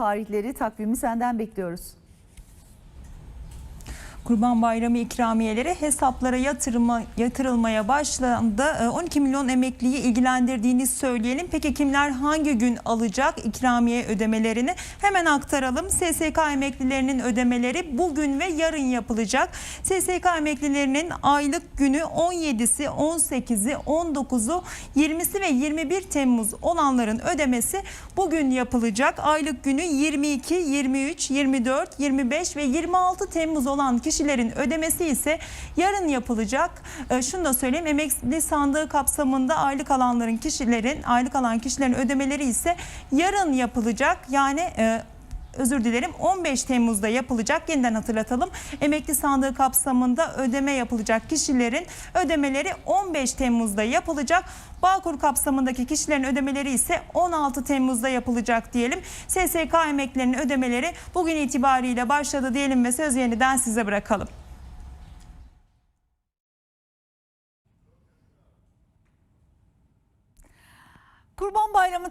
tarihleri, takvimi senden bekliyoruz. Kurban Bayramı ikramiyeleri hesaplara yatırma, yatırılmaya başlandı. Ee, 12 milyon emekliyi ilgilendirdiğini söyleyelim. Peki kimler hangi gün alacak ikramiye ödemelerini? Hemen aktaralım. SSK emeklilerinin ödemeleri bugün ve yarın yapılacak. SSK emeklilerinin aylık günü 17'si, 18'i, 19'u, 20'si ve 21 Temmuz olanların ödemesi bugün yapılacak. Aylık günü 22, 23, 24, 25 ve 26 Temmuz olan kişilerin ödemesi ise yarın yapılacak. Ee, şunu da söyleyeyim emekli sandığı kapsamında aylık alanların kişilerin aylık alan kişilerin ödemeleri ise yarın yapılacak. Yani e, özür dilerim 15 Temmuz'da yapılacak. Yeniden hatırlatalım. Emekli sandığı kapsamında ödeme yapılacak kişilerin ödemeleri 15 Temmuz'da yapılacak. Bağkur kapsamındaki kişilerin ödemeleri ise 16 Temmuz'da yapılacak diyelim. SSK emeklilerinin ödemeleri bugün itibariyle başladı diyelim ve söz yeniden size bırakalım. Kurban Bayramı